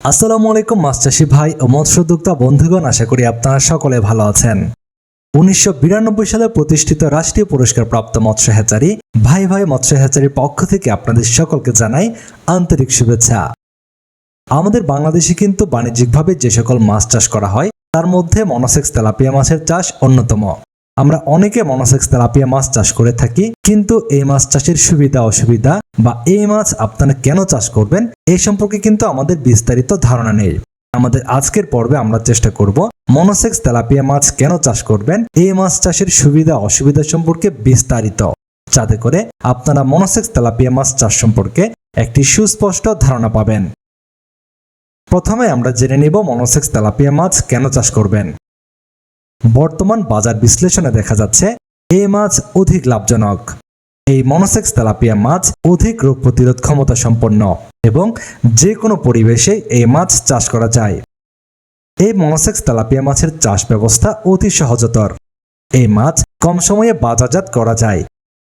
আসসালামু আলাইকুম মাছ চাষি ভাই ও মৎস্যোদ্যোক্তা বন্ধুগণ, আশা করি আপনারা সকলে ভালো আছেন। উনিশশো বিরানব্বই সালে প্রতিষ্ঠিত রাষ্ট্রীয় পুরস্কার প্রাপ্ত মৎস্য হ্যাচারি ভাই ভাই মৎস্য হ্যাচারির পক্ষ থেকে আপনাদের সকলকে জানাই আন্তরিক শুভেচ্ছা। আমাদের বাংলাদেশে কিন্তু বাণিজ্যিকভাবে যে সকল মাছ চাষ করা হয়, তার মধ্যে মনোসেক্স তেলাপিয়া মাছের চাষ অন্যতম। আমরা অনেকে মনোসেক্স তেলাপিয়া মাছ চাষ করে থাকি, কিন্তু এই মাছ চাষের সুবিধা, অসুবিধা বা এই মাছ আপনারা কেন চাষ করবেন এই সম্পর্কে কিন্তু আমাদের বিস্তারিত ধারণা নেই। আমাদের আজকের পর্বে আমরা চেষ্টা করব মনোসেক্স তেলাপিয়া মাছ কেন চাষ করবেন, এই মাছ চাষের সুবিধা, অসুবিধা সম্পর্কে বিস্তারিত। যাতে করে আপনারা মনোসেক্স তেলাপিয়া মাছ চাষ সম্পর্কে একটি সুস্পষ্ট ধারণা পাবেন। প্রথমে আমরা জেনে নিব মনোসেক্স তেলাপিয়া মাছ কেন চাষ করবেন। বর্তমান বাজার বিশ্লেষণে দেখা যাচ্ছে এই মাছ অধিক লাভজনক। এই মনোসেক্স তেলাপিয়া মাছ অধিক রোগ প্রতিরোধ ক্ষমতা সম্পন্ন এবং যে কোনো পরিবেশে এই মাছ চাষ করা যায়। এই মনোসেক্স তেলাপিয়া মাছের চাষ ব্যবস্থা অতি সহজতর। এই মাছ কম সময়ে বাজারজাত করা যায়।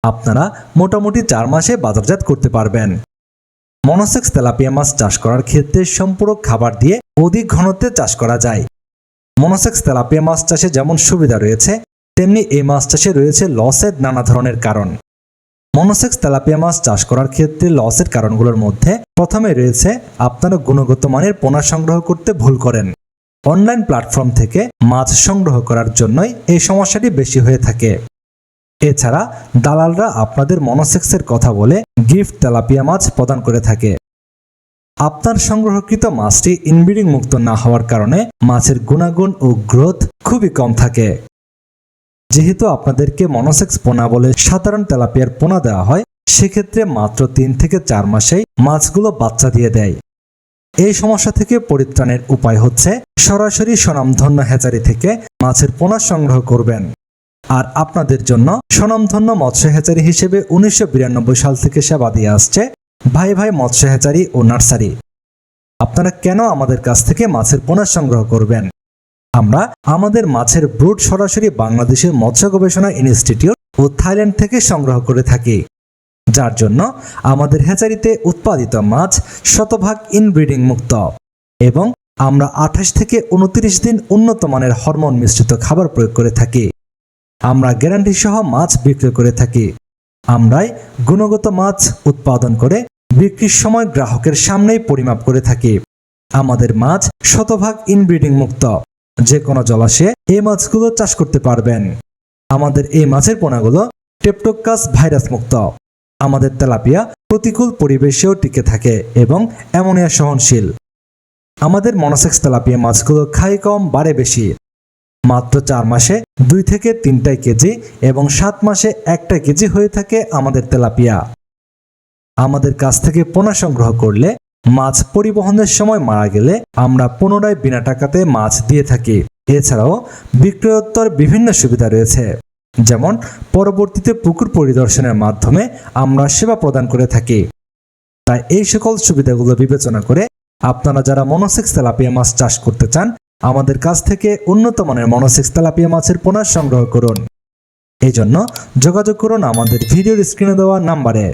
আপনারা মোটামুটি চার মাসে বাজারজাত করতে পারবেন। মনোসেক্স তেলাপিয়া মাছ চাষ করার ক্ষেত্রে সম্পূরক খাবার দিয়ে অধিক ঘনত্বে চাষ করা যায়। মনোসেক্স তেলাপিয়া মাছ চাষে যেমন সুবিধা রয়েছে, তেমনি এই মাছ চাষে রয়েছে লসের নানা ধরনের কারণ। মনোসেক্স তেলাপিয়া মাছ চাষ করার ক্ষেত্রে লসের কারণগুলোর মধ্যে প্রথমে রয়েছে আপনারা গুণগত মানের পোনা সংগ্রহ করতে ভুল করেন। অনলাইন প্ল্যাটফর্ম থেকে মাছ সংগ্রহ করার জন্যই এই সমস্যাটি বেশি হয়ে থাকে। এছাড়া দালালরা আপনাদের মনোসেক্সের কথা বলে গিফট তেলাপিয়া মাছ প্রদান করে থাকে। আপনার সংগ্রহকৃত মাছটি ইনব্রিডিং মুক্ত না হওয়ার কারণে মাছের গুণাগুণ ও গ্রোথ খুবই কম থাকে। যেহেতু আপনাদেরকে মনোসেক্স পোনা বলে সাধারণ তেলাপিয়ার পোনা দেওয়া হয়, সেক্ষেত্রে মাত্র তিন থেকে চার মাসেই মাছগুলো বাচ্চা দিয়ে দেয়। এই সমস্যা থেকে পরিত্রাণের উপায় হচ্ছে সরাসরি স্বনামধন্য হ্যাচারি থেকে মাছের পোনা সংগ্রহ করবেন। আর আপনাদের জন্য স্বনামধন্য মৎস্য হ্যাচারি হিসেবে উনিশশো বিরানব্বই সাল থেকে সেবা দিয়ে আসছে ভাই ভাই মৎস্য হ্যাচারি ও নার্সারি। আপনারা কেন আমাদের কাছ থেকে মাছের পোনা সংগ্রহ করবেন? আমরা আমাদের মাছের ব্রুড সরাসরি বাংলাদেশের মৎস্য গবেষণা ইনস্টিটিউট ও থাইল্যান্ড থেকে সংগ্রহ করে থাকি। যার জন্য আমাদের হ্যাচারিতে উৎপাদিত মাছ শতভাগ ইনব্রিডিং মুক্ত এবং আমরা আঠাশ থেকে উনত্রিশ দিন উন্নত মানের হরমোন মিশ্রিত খাবার প্রয়োগ করে থাকি। আমরা গ্যারান্টি সহ মাছ বিক্রয় করে থাকি। আমরাই গুণগত মাছ উৎপাদন করে বিক্রির সময় গ্রাহকের সামনেই পরিমাপ করে থাকি। আমাদের মাছ শতভাগ ইনব্রিডিং মুক্ত। যে কোনো জলাশয়ে এই মাছগুলো চাষ করতে পারবেন। আমাদের এই মাছের পোনাগুলো টেপটোকাস ভাইরাস মুক্ত। আমাদের তেলাপিয়া প্রতিকূল পরিবেশেও টিকে থাকে এবং অ্যামোনিয়া সহনশীল। আমাদের মনোসেক্স তেলাপিয়া মাছগুলো খাই কম, বাড়ে বেশি। মাত্র চার মাসে দুই থেকে তিনটাই কেজি এবং সাত মাসে একটা কেজি হয়ে থাকে আমাদের তেলাপিয়া। আমাদের কাছ থেকে পোনা সংগ্রহ করলে মাছ পরিবহনের সময় মারা গেলে আমরা পুনরায় বিনা টাকাতে মাছ দিয়ে থাকি। এছাড়াও বিক্রয়োত্তর বিভিন্ন সুবিধা রয়েছে। যেমন, পরবর্তীতে পুকুর পরিদর্শনের মাধ্যমে আমরা সেবা প্রদান করে থাকি। তাই এই সকল সুবিধাগুলো বিবেচনা করে আপনারা যারা মনোসেক্স তেলাপিয়া মাছ চাষ করতে চান, আমাদের কাছ থেকে উন্নত মানের মনোসেক্স তেলাপিয়া মাছের পোনা সংগ্রহ করুন। এই জন্য যোগাযোগ করুন আমাদের ভিডিওর স্ক্রিনে দেওয়া নাম্বারে।